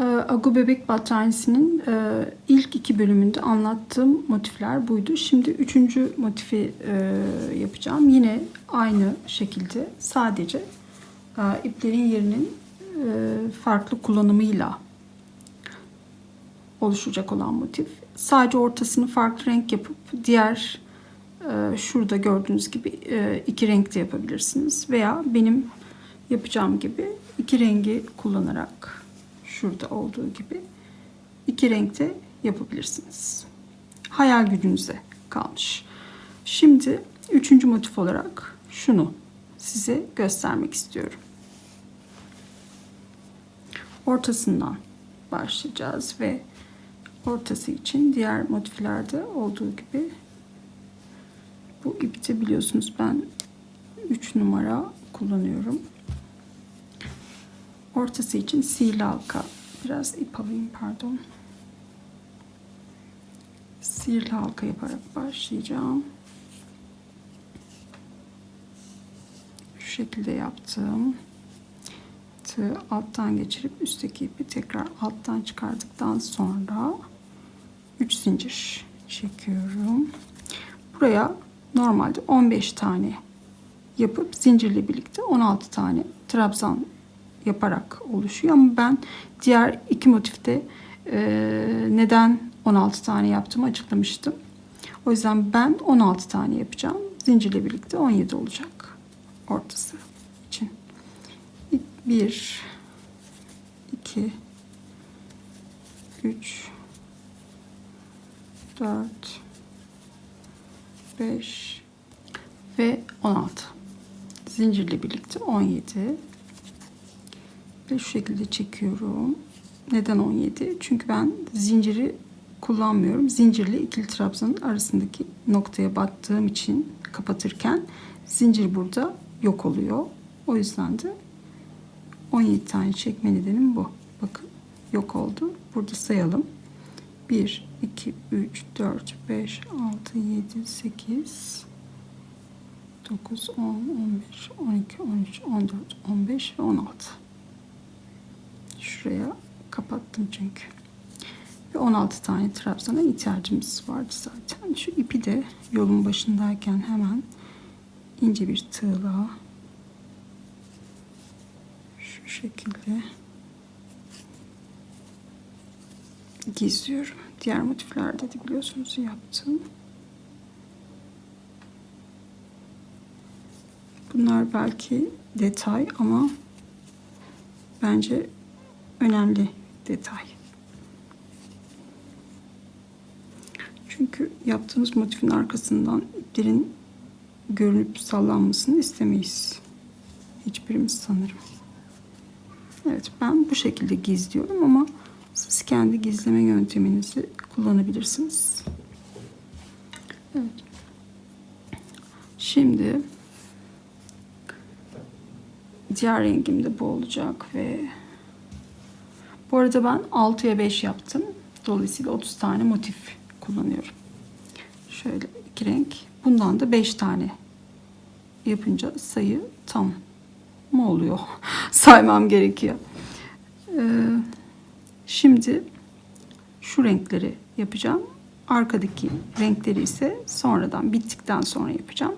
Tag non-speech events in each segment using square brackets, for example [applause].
Ee, Agu Bebek Battaniyesi'nin e, ilk iki bölümünde anlattığım motifler buydu. Şimdi üçüncü motifi e, yapacağım. Yine aynı şekilde sadece e, iplerin yerinin farklı kullanımıyla oluşacak olan motif. Sadece ortasını farklı renk yapıp diğer şurada gördüğünüz gibi iki renk de yapabilirsiniz. Veya benim yapacağım gibi iki rengi kullanarak şurada olduğu gibi iki renkte yapabilirsiniz. Hayal gücünüze kalmış. Şimdi üçüncü motif olarak şunu size göstermek istiyorum. Ortasından başlayacağız ve ortası için diğer motiflerde olduğu gibi bu ipte biliyorsunuz ben 3 numara kullanıyorum. Ortası için sihirli halka. Biraz ip alayım pardon. Sihirli halka yaparak başlayacağım. Şu şekilde yaptım. Tığı alttan geçirip üstteki ipi tekrar alttan çıkardıktan sonra 3 zincir çekiyorum. Buraya normalde 15 tane yapıp zincirle birlikte 16 tane trabzan yaparak oluşuyor. Ama ben diğer iki motifte e, neden 16 tane yaptığımı açıklamıştım. O yüzden ben 16 tane yapacağım. Zincirle birlikte 17 olacak ortası için. 1 2 3 4 5 ve 16 zincirle birlikte 17 ve şu şekilde çekiyorum. Neden 17? Çünkü ben zinciri kullanmıyorum. Zincirle ikili trabzanın arasındaki noktaya battığım için kapatırken zincir burada yok oluyor. O yüzden de 17 tane çekme nedenim bu. Bakın yok oldu. Burada sayalım. 1, 2, 3, 4, 5, 6, 7, 8, 9, 10, 11, 12, 13, 14, 15 ve 16. Şuraya kapattım çünkü. Ve 16 tane trabzana ihtiyacımız vardı zaten. Şu ipi de yolun başındayken hemen ince bir tığla şu şekilde gizliyorum. Diğer motiflerde de biliyorsunuz yaptım. Bunlar belki detay ama bence önemli detay. Çünkü yaptığımız motifin arkasından iplerin görünüp sallanmasını istemeyiz. Hiçbirimiz sanırım. Evet ben bu şekilde gizliyorum ama siz kendi gizleme yönteminizi kullanabilirsiniz. Evet. Şimdi diğer rengim de bu olacak ve bu arada ben 6'ya 5 yaptım. Dolayısıyla 30 tane motif kullanıyorum. Şöyle iki renk. Bundan da 5 tane yapınca sayı tam mı oluyor? [laughs] Saymam gerekiyor. Ee, şimdi şu renkleri yapacağım. Arkadaki renkleri ise sonradan bittikten sonra yapacağım.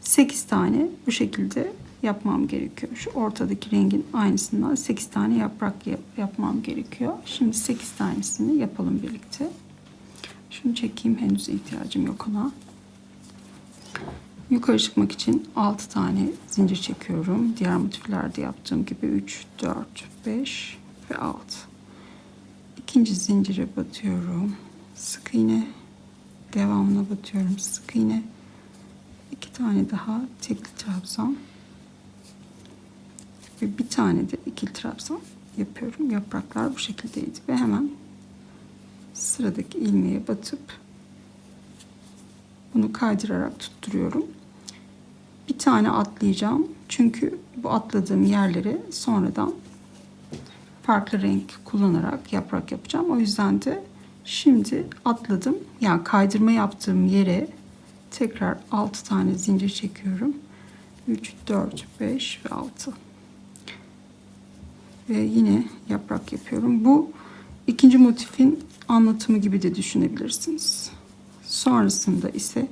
8 tane bu şekilde yapmam gerekiyor. Şu ortadaki rengin aynısından 8 tane yaprak yap yapmam gerekiyor. Şimdi 8 tanesini yapalım birlikte. Şunu çekeyim henüz ihtiyacım yok ona. Yukarı çıkmak için 6 tane zincir çekiyorum. Diğer motiflerde yaptığım gibi 3, 4, 5 ve 6. İkinci zincire batıyorum. Sık iğne. Devamına batıyorum. Sık iğne. İki tane daha tekli trabzan. Ve bir tane de ikili trabzan yapıyorum. Yapraklar bu şekildeydi. Ve hemen sıradaki ilmeğe batıp bunu kaydırarak tutturuyorum. Bir tane atlayacağım. Çünkü bu atladığım yerlere sonradan farklı renk kullanarak yaprak yapacağım. O yüzden de şimdi atladım. Yani kaydırma yaptığım yere tekrar 6 tane zincir çekiyorum. 3, 4, 5 ve 6. Ve yine yaprak yapıyorum. Bu ikinci motifin anlatımı gibi de düşünebilirsiniz. Sonrasında ise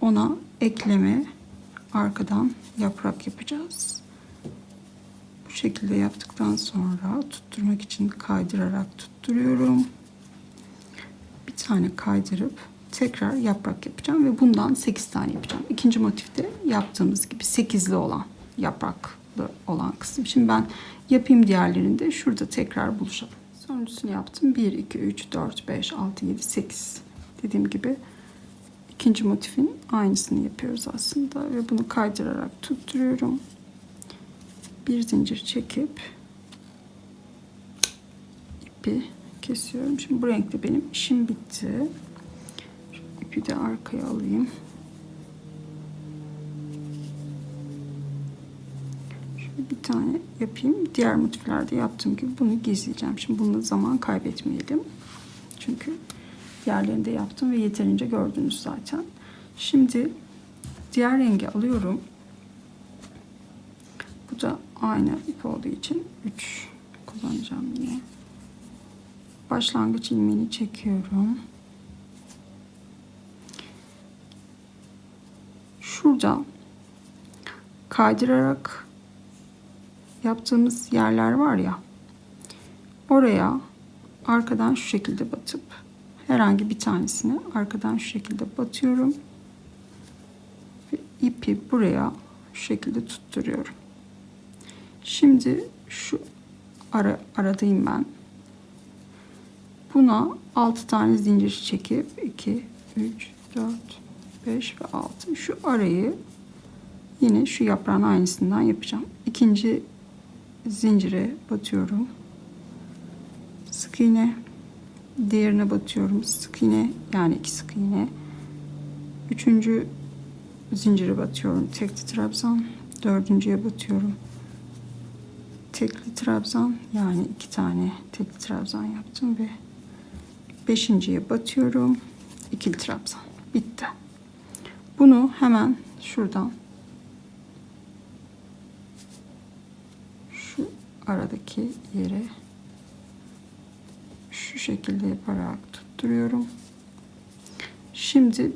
ona ekleme arkadan yaprak yapacağız. Bu şekilde yaptıktan sonra tutturmak için kaydırarak tutturuyorum. Bir tane kaydırıp tekrar yaprak yapacağım ve bundan 8 tane yapacağım. İkinci motifte yaptığımız gibi 8'li olan yapraklı olan kısım. Şimdi ben yapayım diğerlerini de şurada tekrar buluşalım. Sonuncusunu yaptım. 1, 2, 3, 4, 5, 6, 7, 8. Dediğim gibi ikinci motifin aynısını yapıyoruz aslında ve bunu kaydırarak tutturuyorum. Bir zincir çekip ipi kesiyorum. Şimdi bu renkte benim işim bitti. Şu ipi de arkaya alayım. Bir tane yapayım. Diğer motiflerde yaptığım gibi bunu gizleyeceğim. Şimdi bununla zaman kaybetmeyelim. Çünkü diğerlerini de yaptım ve yeterince gördünüz zaten. Şimdi diğer rengi alıyorum. Bu da aynı ip olduğu için 3 kullanacağım yine. Başlangıç ilmeğini çekiyorum. Şurada kaydırarak yaptığımız yerler var ya. Oraya arkadan şu şekilde batıp herhangi bir tanesini arkadan şu şekilde batıyorum. Ve ipi buraya şu şekilde tutturuyorum. Şimdi şu ara, aradayım ben. Buna 6 tane zincir çekip 2, 3, 4, 5 ve 6. Şu arayı yine şu yaprağın aynısından yapacağım. İkinci zincire batıyorum. Sık iğne. Diğerine batıyorum. Sık iğne yani iki sık iğne. Üçüncü zincire batıyorum. Tekli trabzan. Dördüncüye batıyorum. Tekli trabzan yani iki tane tekli trabzan yaptım ve beşinciye batıyorum. İkili trabzan. Bitti. Bunu hemen şuradan şu aradaki yere şu şekilde yaparak tutturuyorum. Şimdi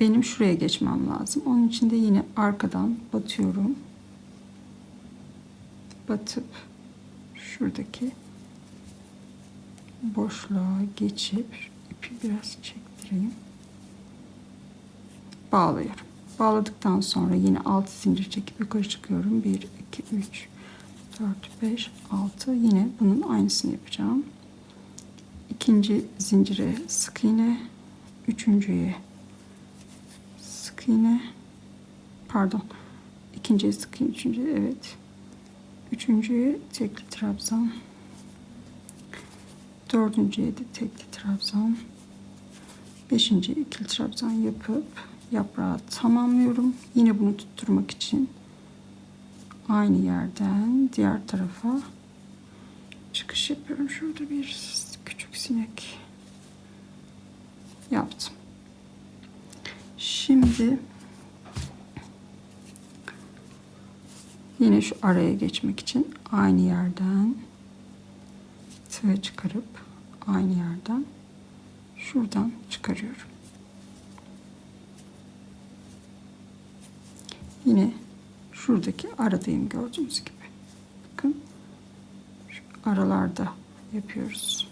benim şuraya geçmem lazım. Onun için de yine arkadan batıyorum. Batıp şuradaki boşluğa geçip ipi biraz çektireyim. Bağlıyorum. Bağladıktan sonra yine 6 zincir çekip yukarı çıkıyorum. 1, 2, 3, 4, 5, 6. Yine bunun aynısını yapacağım. İkinci zincire sık iğne. Üçüncüye sık iğne. Pardon. İkinciye sık iğne. Üçüncüye evet. Üçüncüye tekli trabzan. Dördüncüye de tekli trabzan. Beşinciye ikili trabzan yapıp yaprağı tamamlıyorum. Yine bunu tutturmak için aynı yerden diğer tarafa çıkış yapıyorum. Şurada bir küçük sinek yaptım. Şimdi yine şu araya geçmek için aynı yerden tığ çıkarıp aynı yerden şuradan çıkarıyorum. Yine şuradaki aradayım gördüğünüz gibi. Bakın şu aralarda yapıyoruz.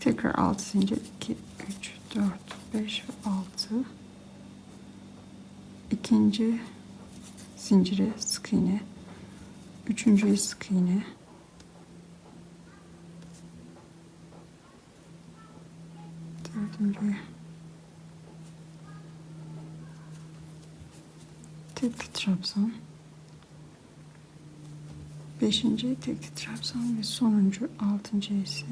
Tekrar 6 zincir 2 3 4 5 ve 6 ikinci zincire sık iğne üçüncüye sık iğne dördüncüye tekli trabzan beşinci tekli trabzan ve sonuncu altıncı ise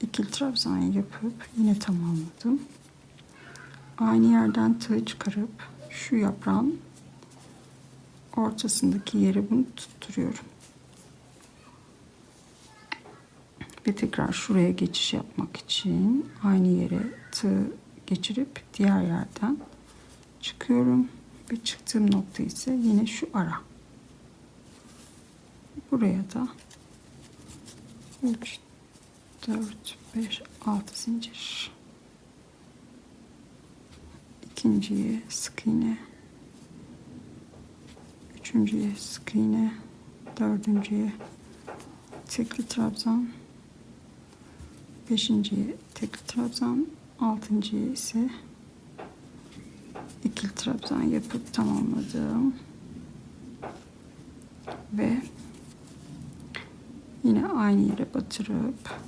ikili trabzan yapıp yine tamamladım. Aynı yerden tığ çıkarıp şu yaprağın ortasındaki yere bunu tutturuyorum. Ve tekrar şuraya geçiş yapmak için aynı yere tığ geçirip diğer yerden çıkıyorum ve çıktığım nokta ise yine şu ara. buraya da 3 4 5 6 zincir. İkinciye sık iğne. Üçüncüye sık iğne. Dördüncüye tekli trabzan. Beşinciye tekli trabzan. Altıncıya ise ikili trabzan yapıp tamamladım ve yine aynı yere batırıp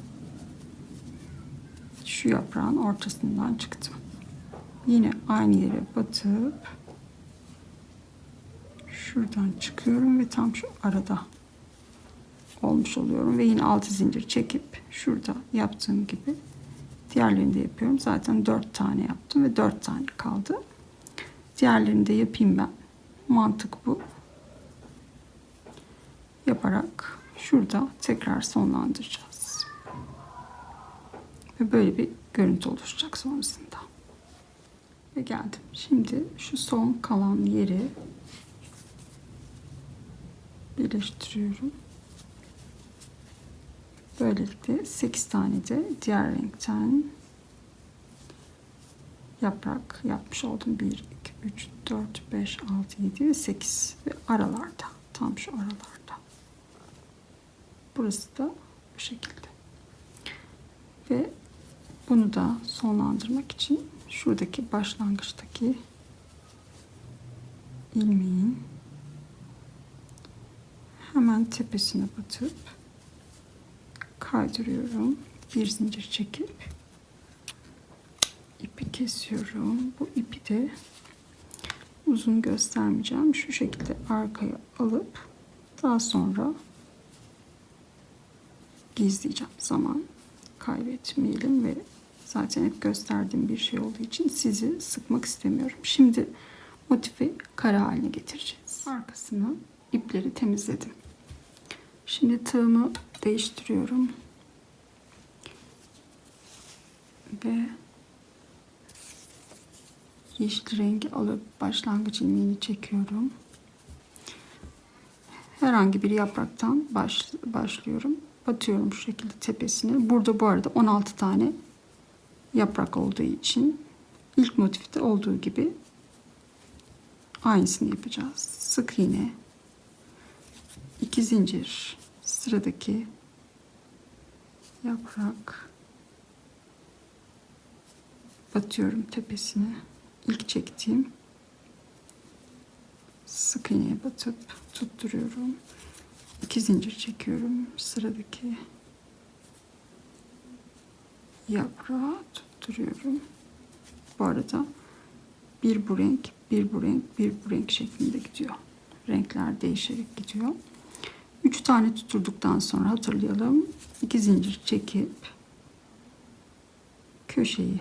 şu yaprağın ortasından çıktım. Yine aynı yere batıp şuradan çıkıyorum ve tam şu arada olmuş oluyorum ve yine altı zincir çekip şurada yaptığım gibi diğerlerini de yapıyorum. Zaten dört tane yaptım ve dört tane kaldı. Diğerlerini de yapayım ben. Mantık bu. Yaparak şurada tekrar sonlandıracağız. Ve böyle bir görüntü oluşacak sonrasında. Ve geldim. Şimdi şu son kalan yeri birleştiriyorum. Böylelikle 8 tane de diğer renkten yaprak yapmış oldum. 1, 2, 3, 4, 5, 6, 7 ve 8 ve aralarda tam şu aralarda. Burası da bu şekilde. Ve bunu da sonlandırmak için şuradaki başlangıçtaki ilmeğin hemen tepesine batıp kaydırıyorum. Bir zincir çekip ipi kesiyorum. Bu ipi de uzun göstermeyeceğim. Şu şekilde arkaya alıp daha sonra gizleyeceğim. Zaman kaybetmeyelim ve zaten hep gösterdiğim bir şey olduğu için sizi sıkmak istemiyorum. Şimdi motifi kare haline getireceğiz. Arkasını ipleri temizledim. Şimdi tığımı değiştiriyorum. Ve yeşil rengi alıp başlangıç ilmeğini çekiyorum. Herhangi bir yapraktan baş, başlıyorum. Batıyorum şu şekilde tepesine. Burada bu arada 16 tane yaprak olduğu için ilk motifte olduğu gibi aynısını yapacağız. Sık iğne, iki zincir, sıradaki yaprak batıyorum tepesine. İlk çektiğim sık iğneye batıp tutturuyorum. İki zincir çekiyorum. Sıradaki yaprağı tutturuyorum. Bu arada bir bu renk, bir bu renk, bir bu renk şeklinde gidiyor. Renkler değişerek gidiyor. Üç tane tutturduktan sonra hatırlayalım. İki zincir çekip köşeyi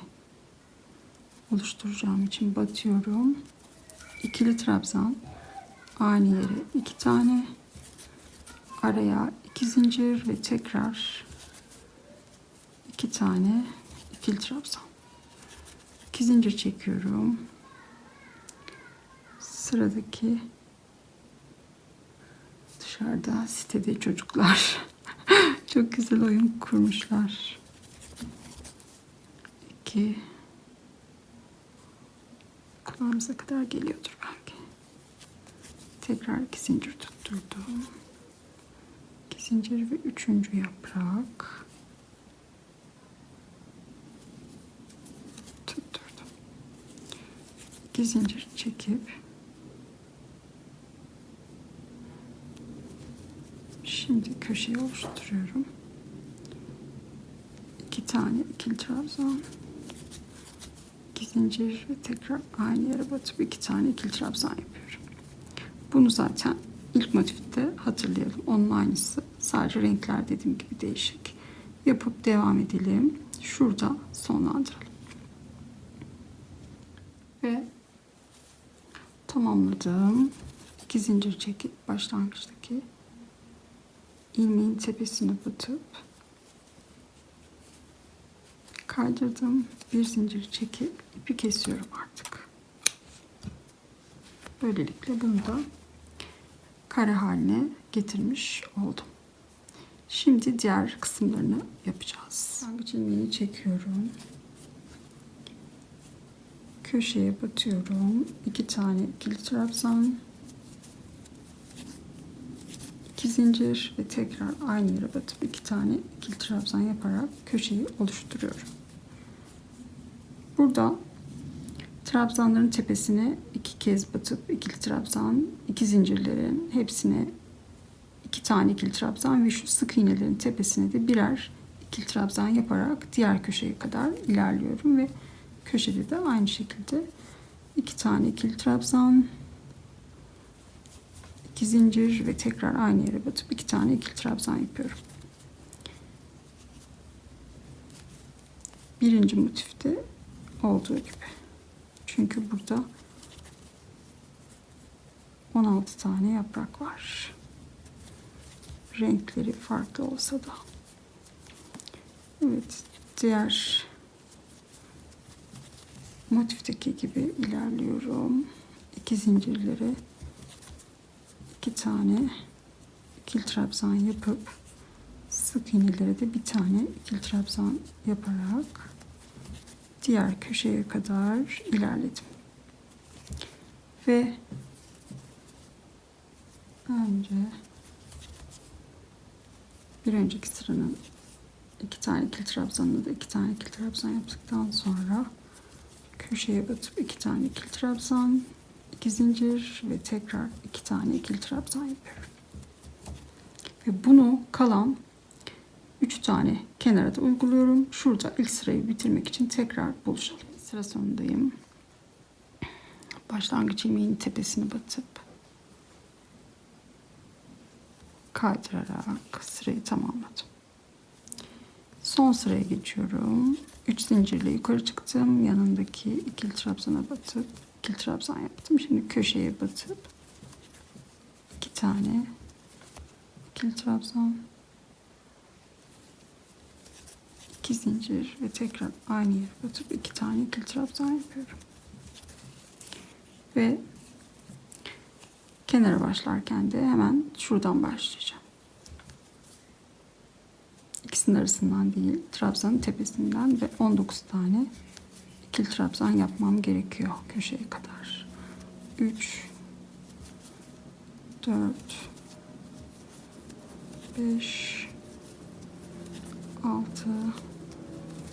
oluşturacağım için batıyorum. İkili trabzan aynı yere iki tane araya iki zincir ve tekrar iki tane ikili trabzan. İki zincir çekiyorum. Sıradaki dışarıda sitede çocuklar [laughs] çok güzel oyun kurmuşlar. İki kulağımıza kadar geliyordur belki. Tekrar iki zincir tutturdum. İki zincir ve üçüncü yaprak. Tutturdum. İki zincir çekip Şimdi köşeyi oluşturuyorum. İki tane ikili trabzan. İki zincir ve tekrar aynı yere batıp iki tane ikili trabzan yapıyorum. Bunu zaten ilk motifte hatırlayalım. Onun aynısı. Sadece renkler dediğim gibi değişik. Yapıp devam edelim. Şurada sonlandıralım. Ve tamamladım. İki zincir çekip başlangıçtaki ilmeğin tepesine batıp kaydırdım. Bir zincir çekip ipi kesiyorum artık. Böylelikle bunu da kare haline getirmiş oldum. Şimdi diğer kısımlarını yapacağız. Başlangıç ilmeğini çekiyorum. Köşeye batıyorum. iki tane ikili trabzan. iki zincir ve tekrar aynı yere batıp iki tane ikili trabzan yaparak köşeyi oluşturuyorum. Burada trabzanların tepesine iki kez batıp ikili trabzan, iki zincirlerin hepsine iki tane ikili trabzan ve şu sık iğnelerin tepesine de birer ikili trabzan yaparak diğer köşeye kadar ilerliyorum ve köşede de aynı şekilde iki tane ikili trabzan, iki zincir ve tekrar aynı yere batıp iki tane ikili trabzan yapıyorum. Birinci motifte olduğu gibi. Çünkü burada 16 tane yaprak var. Renkleri farklı olsa da. Evet, diğer motifteki gibi ilerliyorum. İki zincirlere iki tane ikili trabzan yapıp sık iğnelere de bir tane ikili trabzan yaparak diğer köşeye kadar ilerledim. Ve önce bir önceki sıranın iki tane ikili trabzanını da iki tane ikili trabzan yaptıktan sonra köşeye batıp iki tane ikili trabzan, iki zincir ve tekrar iki tane ikili trabzan yapıyorum. Ve bunu kalan 3 tane kenara da uyguluyorum. Şurada ilk sırayı bitirmek için tekrar buluşalım. Sıra sonundayım. Başlangıç ilmeğinin tepesini batıp kaydırarak sırayı tamamladım. Son sıraya geçiyorum. 3 zincirle yukarı çıktım. Yanındaki ikili trabzana batıp ikili trabzan yaptım. Şimdi köşeye batıp iki tane ikili trabzan iki zincir ve tekrar aynı yere batıp iki tane ikili trabzan yapıyorum. Ve kenara başlarken de hemen şuradan başlayacağım. İkisinin arasından değil, trabzanın tepesinden ve 19 tane ikili trabzan yapmam gerekiyor köşeye kadar. 3 4 5 6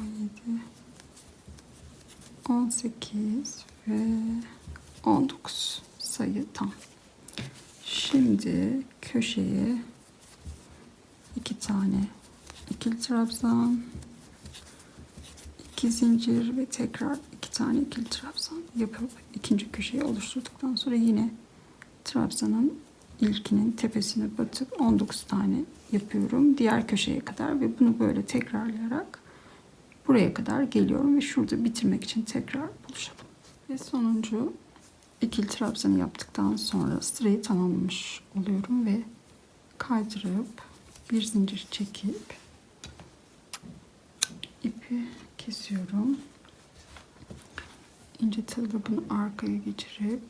17 18 ve 19 sayı tam. Şimdi köşeye iki tane ikili trabzan, iki zincir ve tekrar iki tane ikili trabzan yapıp ikinci köşeyi oluşturduktan sonra yine trabzanın ilkinin tepesine batıp 19 tane yapıyorum diğer köşeye kadar ve bunu böyle tekrarlayarak buraya kadar geliyorum ve şurada bitirmek için tekrar buluşalım. Ve sonuncu ikili trabzanı yaptıktan sonra sırayı tamamlamış oluyorum ve kaydırıp bir zincir çekip ipi kesiyorum. İnce tığla bunu arkaya geçirip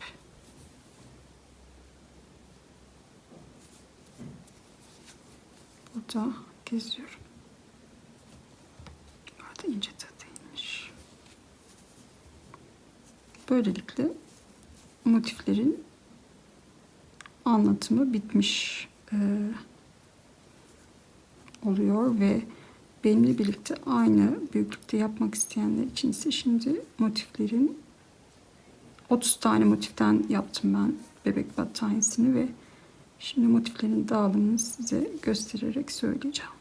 burada kesiyorum. Burada ince tığ değilmiş. Böylelikle motiflerin anlatımı bitmiş e, oluyor ve benimle birlikte aynı büyüklükte yapmak isteyenler için ise şimdi motiflerin 30 tane motiften yaptım ben bebek battaniyesini ve şimdi motiflerin dağılımını size göstererek söyleyeceğim.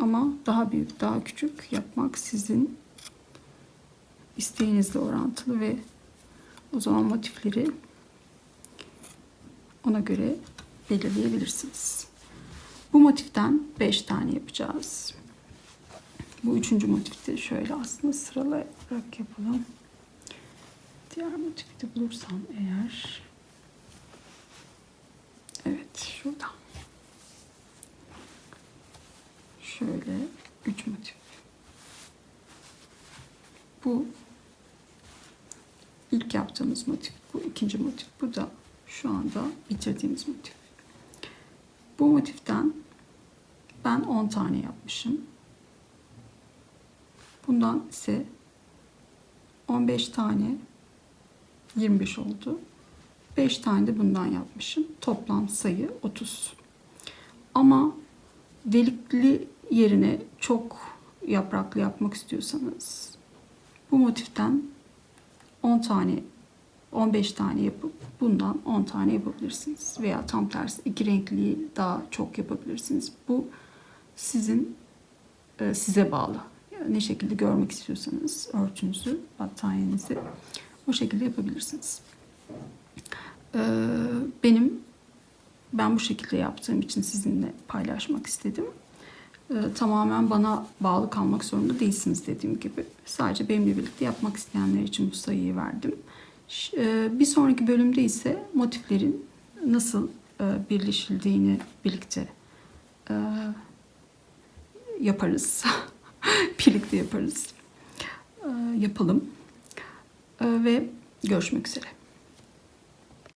Ama daha büyük, daha küçük yapmak sizin isteğinizle orantılı ve o zaman motifleri ona göre belirleyebilirsiniz. Bu motiften 5 tane yapacağız. Bu üçüncü motifte şöyle aslında sıralayarak yapalım. Diğer motifi de bulursam eğer. Evet şurada. Şöyle üç motif. Bu ilk yaptığımız motif. Bu ikinci motif. Bu da şu anda bitirdiğimiz motif. Bu motiften ben 10 tane yapmışım. Bundan ise 15 tane 25 oldu. 5 tane de bundan yapmışım. Toplam sayı 30. Ama delikli yerine çok yapraklı yapmak istiyorsanız bu motiften 10 tane 15 tane yapıp bundan 10 tane yapabilirsiniz. Veya tam tersi iki renkliyi daha çok yapabilirsiniz. Bu sizin e, size bağlı. Ne şekilde görmek istiyorsanız örtünüzü, battaniyenizi o şekilde yapabilirsiniz. Ee, benim ben bu şekilde yaptığım için sizinle paylaşmak istedim. Ee, tamamen bana bağlı kalmak zorunda değilsiniz dediğim gibi. Sadece benimle birlikte yapmak isteyenler için bu sayıyı verdim. E, Bir sonraki bölümde ise motiflerin nasıl e, birleşildiğini birlikte e, yaparız. [laughs] birlikte yaparız. Yapalım. Ve görüşmek üzere.